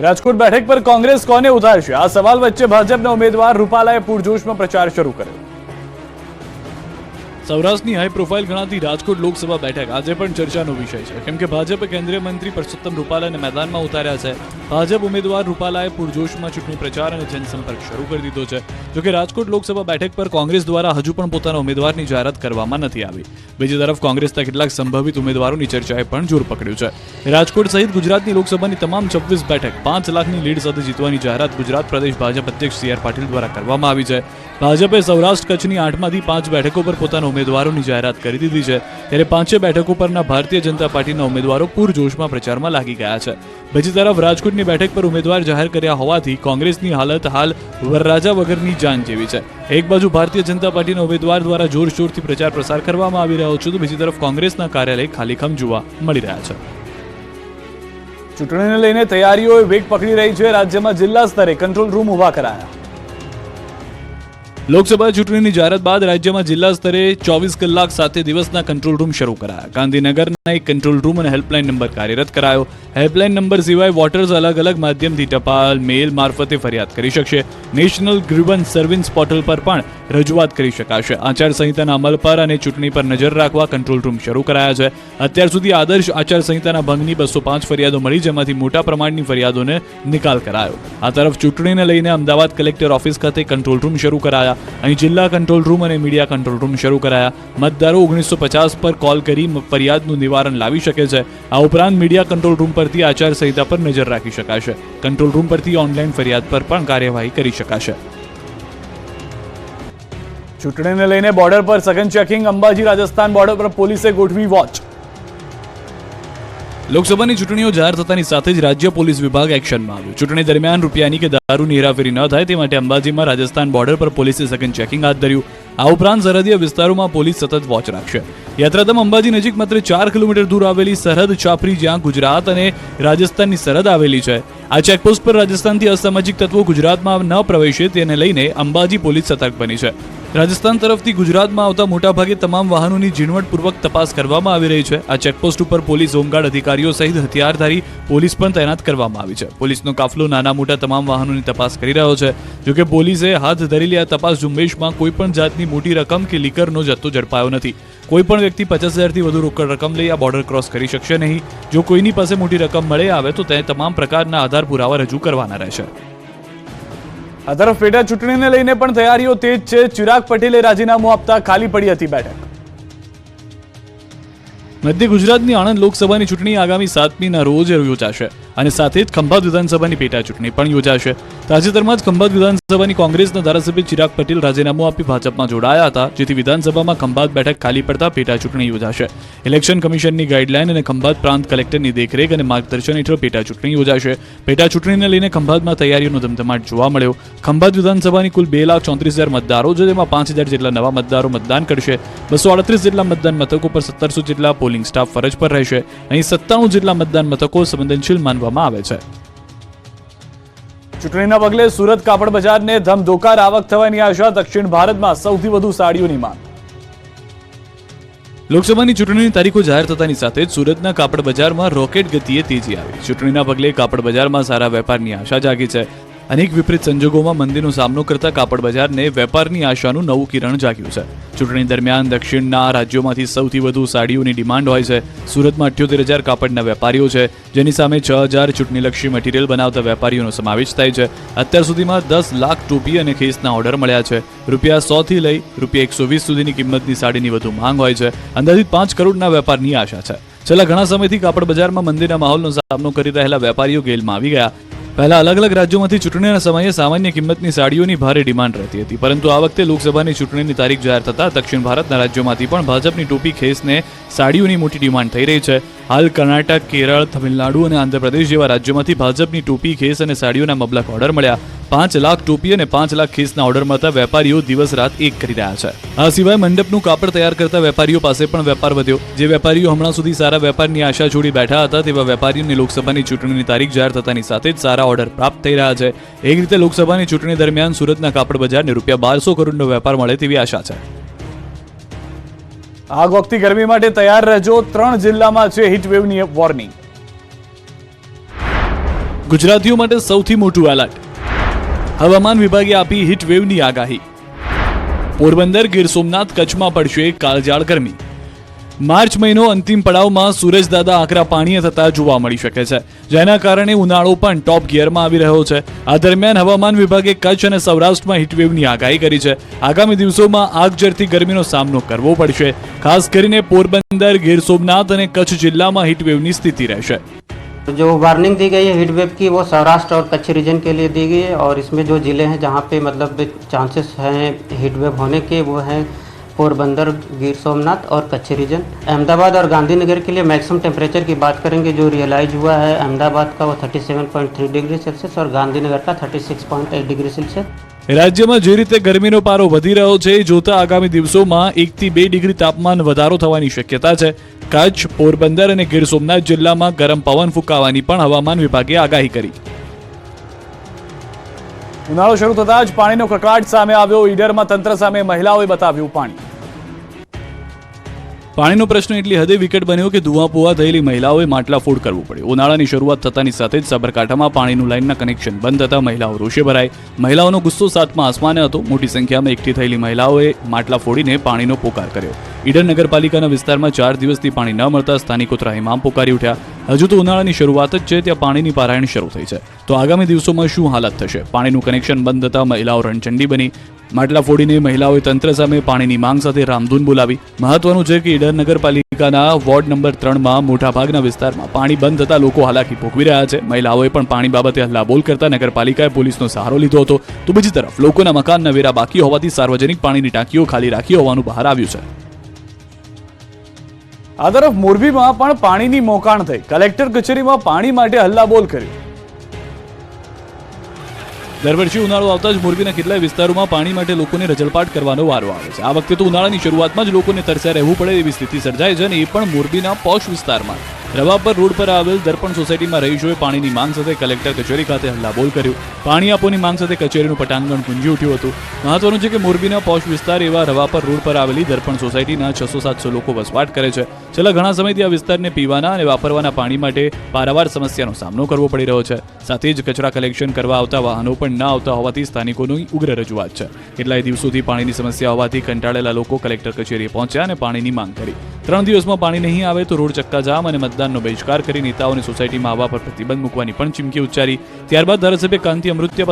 રાજકોટ બેઠક પર કોંગ્રેસ કોને ઉતારશે આ સવાલ વચ્ચે ભાજપના ઉમેદવાર રૂપાલાએ પૂરજોશમાં પ્રચાર શરૂ કર્યો. સૌરાષ્ટ્રની હાઈ પ્રોફાઇલ ગણાતી રાજકોટ લોકસભા બેઠક આજે પણ ચર્ચાનો વિષય છે. કેમ કે ભાજપે કેન્દ્રીય મંત્રી પરસોત્તમ રૂપાલાને મેદાનમાં ઉતાર્યા છે. ભાજપ ઉમેદવાર રૂપાલાએ પૂરજોશમાં ચૂંટણી પ્રચાર અને જનસંપર્ક શરૂ કરી દીધો છે. જોકે રાજકોટ લોકસભા બેઠક પર કોંગ્રેસ દ્વારા હજુ પણ પોતાના ઉમેદવારની જાહેરાત કરવામાં નથી આવી. બીજી તરફ કોંગ્રેસના કેટલાક સંભવિત ઉમેદવારોની ચર્ચાએ પણ જોર પકડ્યું છે. રાજકોટ સહિત ગુજરાતની લોકસભાની તમામ છવ્વીસ બેઠક પાંચ લાખની લીડ સાથે જીતવાની જાહેરાત ગુજરાત પ્રદેશ ભાજપ અધ્યક્ષ સી આર પાટીલ દ્વારા કરવામાં આવી છે. ભાજપે સૌરાષ્ટ્ર કચ્છની આઠમાંથી પાંચ બેઠકો પર પોતાના ઉમેદવારોની જાહેરાત કરી દીધી છે. ત્યારે પાંચે બેઠકો પરના ભારતીય જનતા પાર્ટીના ઉમેદવારો પૂરજોશમાં પ્રચારમાં લાગી ગયા છે. બીજી તરફ રાજકોટની બેઠક પર ઉમેદવાર જાહેર કર્યા હોવાથી કોંગ્રેસની હાલત હાલ વરરાજા વગરની જાન જેવી છે. એક બાજુ ભારતીય જનતા પાર્ટીના ઉમેદવાર દ્વારા જોરશોરથી પ્રચાર પ્રસાર કરવામાં આવી રહ્યો છે તો બીજી તરફ કોંગ્રેસના કાર્યાલય ખાલીખમ જોવા મળી રહ્યા છે. ચૂંટણીને લઈને તૈયારીઓ વેગ પકડી રહી છે. રાજ્યમાં જિલ્લા સ્તરે કંટ્રોલ રૂમ ઊભા કરાયા. લોકસભા ચૂંટણીની જાહેરાત બાદ રાજ્યમાં જિલ્લા સ્તરે ચોવીસ કલાક સાથે દિવસના કંટ્રોલ રૂમ શરૂ કરાયા. ગાંધીનગરના એક કંટ્રોલ રૂમ અને હેલ્પલાઇન નંબર કાર્યરત કરાયો. હેલ્પલાઇન નંબર સિવાય વોટર્સ અલગ અલગ માધ્યમથી ટપાલ, મેલ મારફતે ફરિયાદ કરી શકશે. નેશનલ ગ્રીવન્સ સર્વિસ પોર્ટલ પર પણ રજૂઆત કરી શકાશે. આચારસંહિતાના અમલ પર અને ચૂંટણી પર નજર રાખવા કંટ્રોલ રૂમ શરૂ કરાયા છે. અત્યાર સુધી આદર્શ આચારસંહિતાના ભંગની બસો પાંચ ફરિયાદો મળી, જેમાંથી મોટા પ્રમાણની ફરિયાદોને નિકાલ કરાયો. આ તરફ ચૂંટણીને લઈને અમદાવાદ કલેક્ટર ઓફિસ ખાતે કંટ્રોલ રૂમ શરૂ કરાયા. અહીં જિલ્લા કંટ્રોલ રૂમ અને મીડિયા કંટ્રોલ રૂમ શરૂ કરાયા. મતદારો ઓગણીસો પચાસ પર કોલ કરી ફરિયાદનું નિવારણ લાવી શકે છે. આ ઉપરાંત મીડિયા કંટ્રોલ રૂમ પરથી આચારસંહિતા પર નજર રાખી શકાશે. કંટ્રોલ રૂમ પરથી ઓનલાઈન ફરિયાદ પર પણ કાર્યવાહી કરી શકાશે. ચૂંટણીને લઈને બોર્ડર પર સઘન ચેકિંગ, અંબાજી રાજસ્થાન બોર્ડર પર પોલીસે ગોઠવી વોચ. લોકસભાની ચૂંટણીઓ જાહેર થતાની સાથે જ રાજ્ય પોલીસ વિભાગ એક્શનમાં આવ્યું. ચૂંટણી દરમિયાન રૂપિયાની કે દારૂની હેરાફેરી ન થાય તે માટે અંબાજીમાં રાજસ્થાન બોર્ડર પર પોલીસે સઘન ચેકિંગ હાથ ધર્યું. આ ઉપરાંત સરહદીય વિસ્તારોમાં પોલીસ સતત વોચ રાખશે. યાત્રાધામ અંબાજી નજીક માત્ર ચાર કિલોમીટર દૂર આવેલી સરહદ છાપરી જ્યાં ગુજરાત અને રાજસ્થાનની સરહદ આવેલી છે. આ ચેકપોસ્ટ પર રાજસ્થાનથી અસામાજિક તત્વો ગુજરાતમાં ન પ્રવેશે તેને લઈને અંબાજી પોલીસ સતર્ક બની છે. રાજસ્થાન તરફથી ગુજરાતમાં આવતા મોટાભાગે તમામ વાહનોની ઝીણવટપૂર્વક તપાસ કરવામાં આવી રહી છે. આ ચેકપોસ્ટ ઉપર પોલીસ, હોમગાર્ડ અધિકારીઓ સહિત હથિયારધારી પોલીસ પણ તૈનાત કરવામાં આવી છે. પોલીસનો કાફલો નાના મોટા તમામ વાહનોની તપાસ કરી રહ્યો છે. જોકે પોલીસે હાથ ધરેલી આ તપાસ ઝુંબેશમાં કોઈ પણ જાતની મોટી રકમ કે લીકરનો જથ્થો ઝડપાયો નથી. કોઈ પણ વ્યક્તિ પચાસ હજારથી વધુ રોકડ રકમ લઈ આ બોર્ડર ક્રોસ કરી શકશે નહીં. જો કોઈની પાસે મોટી રકમ મળે આવે તો તે તમામ પ્રકારના આધાર પુરાવા રજૂ કરવાના રહેશે. આ તરફ પેટા ચૂંટણીને લઈને પણ તૈયારીઓ તેજ છે. ચિરાગ પટેલે રાજીનામું આપતા ખાલી પડી હતી બેઠક. મધ્ય ગુજરાતની આણંદ લોકસભાની ચૂંટણી આગામી સાતમીના રોજ યોજાશે. અને સાથે જ ખંભાત વિધાનસભાની પેટા ચૂંટણી પણ યોજાશે. તાજેતરમાં જ ખંભાત વિધાનસભાની કોંગ્રેસના ધારાસભ્ય ચિરાગ પટેલ રાજીનામું આપી ભાજપમાં જોડાયા હતા, જેથી વિધાનસભામાં ખંભાત બેઠક ખાલી પડતા પેટા ચૂંટણી યોજાશે. ઇલેક્શન કમિશનની ગાઈડલાઈન અને ખંભાત પ્રાંત કલેક્ટરની દેખરેખ અને માર્ગદર્શન હેઠળ પેટા ચૂંટણી યોજાશે. પેટા ચૂંટણીને લઈને ખંભાતમાં તૈયારીઓનો ધમધમાટ જોવા મળ્યો. ખંભાત વિધાનસભાની કુલ બે લાખ ચોત્રીસ હજાર મતદારો છે, જેમાં પાંચ હજાર જેટલા નવા મતદારો મતદાન કરશે. બસો અડત્રીસ જેટલા મતદાન મથકો પર સત્તરસો જેટલા પોલિંગ સ્ટાફ ફરજ પર રહેશે. અહીં સત્તાણું જેટલા મતદાન મથકો સંવેદનશીલ માનવામાં આવે છે. ચૂંટણીના પગલે સુરત કાપડ બજારને ધમધોકાર આવક થવાની આશા દક્ષિણ ભારતમાં સૌથી વધુ સાડીઓની માંગ. લોકસભાની ચૂંટણીની તારીખો જાહેર થતાની સાથે જ સુરતના કાપડ બજારમાં રોકેટ ગતિએ તેજી આવી. ચૂંટણીના પગલે કાપડ બજારમાં સારા વેપારની આશા જાગી છે. અનેક વિપરીત સંજોગોમાં મંદીનો સામનો કરતા કાપડ બજારને વેપારની આશાનું નવું કિરણ જાગ્યું છે. ચૂંટણી દરમિયાન દક્ષિણના રાજ્યોમાંથી સૌથી વધુ સાડીઓની ડિમાન્ડ હોય છે. સુરતમાં અઠ્યોતેર હજાર કાપડના વેપારીઓ છે, જેની સામે છ હજાર ચૂંટણીલક્ષી મટીરિયલ બનાવતા વેપારીઓનો સમાવેશ થાય છે. અત્યાર સુધીમાં દસ લાખ ટોપી અને ખેસના ઓર્ડર મળ્યા છે. રૂપિયા સો થી લઈ રૂપિયા એકસો વીસ સુધીની કિંમતની સાડીની વધુ માંગ હોય છે. અંદાજિત પાંચ કરોડના વેપારની આશા છે. છેલ્લા ઘણા સમયથી કાપડ બજારમાં મંદીના માહોલનો સામનો કરી રહેલા વેપારીઓ ગેલમાં આવી ગયા. પહેલા અલગ અલગ રાજ્યોમાંથી ચૂંટણીના સમયે સામાન્ય કિંમતની સાડીઓની ભારે ડિમાન્ડ રહેતી હતી. પરંતુ આ વખતે લોકસભાની ચૂંટણીની તારીખ જાહેર થતાં દક્ષિણ ભારતના રાજ્યોમાંથી પણ ભાજપની ટોપી ખેસને સાડીઓની મોટી ડિમાન્ડ થઈ રહી છે. હાલ કર્ણાટક, કેરળ, તમિલનાડુ અને આંધ્રપ્રદેશ જેવા રાજ્યોમાંથી ભાજપની ટોપી ખેસ અને સાડીઓના મબલક ઓર્ડર મળ્યા. પાંચ લાખ ટોપી અને પાંચ લાખ ખીસના ઓર્ડર મળતા વેપારીઓ દિવસ રાત એક કરી રહ્યા છે. આ સિવાય મંડપનું કાપડ તૈયાર કરતા વેપારીઓ પાસે પણ વેપાર વધ્યો. જે વેપારીઓ હમણાં સુધી સારા વેપારની આશા છોડી બેઠા હતા, તેવા વેપારીઓને લોકસભાની ચૂંટણીની તારીખ જાહેર થતાની સાથે જ સારા ઓર્ડર પ્રાપ્ત થઈ રહ્યા છે. એક રીતે લોકસભાની ચૂંટણી દરમિયાન સુરતના કાપડ બજારને રૂપિયા બારસો કરોડનો વેપાર મળે તેવી આશા છે. આગ વખતે ગરમી માટે તૈયાર રહેજો ત્રણ જિલ્લામાં છે હીટ વેવની વોર્નિંગ ગુજરાતીઓ માટે સૌથી મોટું એલર્ટ હવામાન વિભાગે આપી હીટવેવની આગાહી. પોરબંદર ગીર સોમનાથ કચ્છમાં પડશે કાળજાળ ગરમી. માર્ચ મહિનો અંતિમ પડાવમાં સૂરજદાદા આકરા પાણીએ થતા જોવા મળી શકે છે. જેના કારણે ઉનાળો પણ ટોપ ગિયરમાં આવી રહ્યો છે. આ દરમિયાન હવામાન વિભાગે કચ્છ અને સૌરાષ્ટ્રમાં હીટવેવની આગાહી કરી છે. આગામી દિવસોમાં આગ ઝરતી ગરમીનો સામનો કરવો પડશે. ખાસ કરીને પોરબંદર, ગીર સોમનાથ અને કચ્છ જિલ્લામાં હીટવેવની સ્થિતિ રહેશે. जो वार्निंग दी गई है हीट वेव की, वो सौराष्ट्र और कच्छ रीजन के लिए दी गई है और इसमें जो ज़िले हैं जहाँ पे मतलब चांसेस हैं हीट वेव होने के, वो हैं पोरबंदर, गिर सोमनाथ और कच्छ रीजन अहमदाबाद और गांधीनगर के लिए मैक्सिमम टेम्परेचर की बात करेंगे, जो रियलाइज़ हुआ है, अहमदाबाद का वो 37.3 डिग्री सेल्सियस और गांधीनगर का 36.8 डिग्री सेल्सियस રાજ્યમાં જે રીતે ગરમીનો પારો વધી રહ્યો છે, જોતા આગામી દિવસોમાં એકથી બે ડિગ્રી તાપમાન વધારો થવાની શક્યતા છે. કચ્છ, પોરબંદર અને ગીર સોમનાથ જિલ્લામાં ગરમ પવન ફૂંકાવાની પણ હવામાન વિભાગે આગાહી કરી. ઉનાળો શરૂ થતા જ પાણીનો કકળાટ સામે આવ્યો. ઈડરમાં તંત્ર સામે મહિલાઓએ બતાવ્યું પાણી. પાણીનો પ્રશ્ન એટલી હદે વિકટ બન્યો કે ધુઆપુઆ થયેલી મહિલાઓએ માટલા ફોડ કરવું પડ્યું. ઉનાળાની શરૂઆત થતાની સાથે જ સાબરકાંઠામાં પાણીનું લાઇનના કનેક્શન બંધ થતા મહિલાઓ રોષે ભરાઈ. મહિલાઓનો ગુસ્સો સાતમાં આસમાને હતો. મોટી સંખ્યામાં એકઠી થયેલી મહિલાઓએ માટલા ફોડીને પાણીનો પોકાર કર્યો. ઈડર નગરપાલિકાના વિસ્તારમાં ચાર દિવસથી પાણી ન મળતા સ્થાનિકો ત્રાહિમામ પોકારી ઉઠ્યા. હજુ તો ઉનાળાની શરૂઆત જ છે, ત્યાં પાણીની પારાયણ શરૂ થઈ છે. તો આગામી દિવસોમાં શું હાલત થશે? પાણીનું કનેક્શન બંધ થતા મહિલાઓ રણચંડી બની. માટલા ફોડીને મહિલાઓએ તંત્ર સામે પાણીની માંગ સાથે રામધૂન બોલાવી. મહત્વનું છે કે ઈડર નગરપાલિકાના વોર્ડ નંબર ત્રણમાં મોટાભાગના વિસ્તારમાં પાણી બંધ થતા લોકો હાલાકી ભોગવી રહ્યા છે. મહિલાઓએ પણ પાણી બાબતે હલ્લાબોલ કરતા નગરપાલિકાએ પોલીસનો સહારો લીધો હતો. તો બીજી તરફ, લોકોના મકાનના વેરા બાકી હોવાથી સાર્વજનિક પાણીની ટાંકીઓ ખાલી રાખી હોવાનું બહાર આવ્યું છે. આ તરફ મોરબીમાં પણ પાણીની મોકાણ થઈ. કલેક્ટર કચેરીમાં પાણી માટે હલ્લાબોલ કર્યું. દર વર્ષે ઉનાળો આવતા જ મોરબીના કેટલાય વિસ્તારોમાં પાણી માટે લોકોને રજળપાટ કરવાનો વારો આવે છે. આ વખતે તો ઉનાળાની શરૂઆતમાં જ લોકોને તરસ્યા રહેવું પડે એવી સ્થિતિ સર્જાય છે અને એ પણ મોરબીના પોશ વિસ્તારમાં. રવાપર રોડ પર આવેલ દર્પણ સોસાયટીમાં રહીશોએ પાણીની માંગ સાથે કલેક્ટર કચેરી ખાતે હલ્લાબોલ કર્યું. પાણી આપોની માંગ સાથે કચેરીનું પટાંગણ ગુંજી ઉઠ્યું હતું. મહત્વનું છે કે મોરબીના પોશ વિસ્તાર એવા રવાપર રોડ પર આવેલી દર્પણ સોસાયટીના છસો સાતસો લોકો વસવાટ કરે છે. છેલ્લા ઘણા સમયથી આ વિસ્તારને પીવાના અને વાપરવાના પાણી માટે પારાવાર સમસ્યાનો સામનો કરવો પડી રહ્યો છે. સાથે જ કચરા કલેક્શન કરવા આવતા વાહનો પણ ન આવતા હોવાથી સ્થાનિકોની ઉગ્ર રજૂઆત છે. કેટલાય દિવસોથી પાણીની સમસ્યા હોવાથી કંટાળેલા લોકો કલેક્ટર કચેરીએ પહોંચ્યા અને પાણીની માંગ કરી. ત્રણ દિવસમાં પાણી નહીં આવે તો રોડ ચક્કાજામ અને મતદાનનો બહિષ્કાર કરી નેતાઓને સોસાયટીમાં આવવા પર પ્રતિબંધ મૂકવાની પણ ચીમકી ઉચ્ચારી. ત્યારબાદ ધારાસભ્ય કાંતિ અમૃત્ય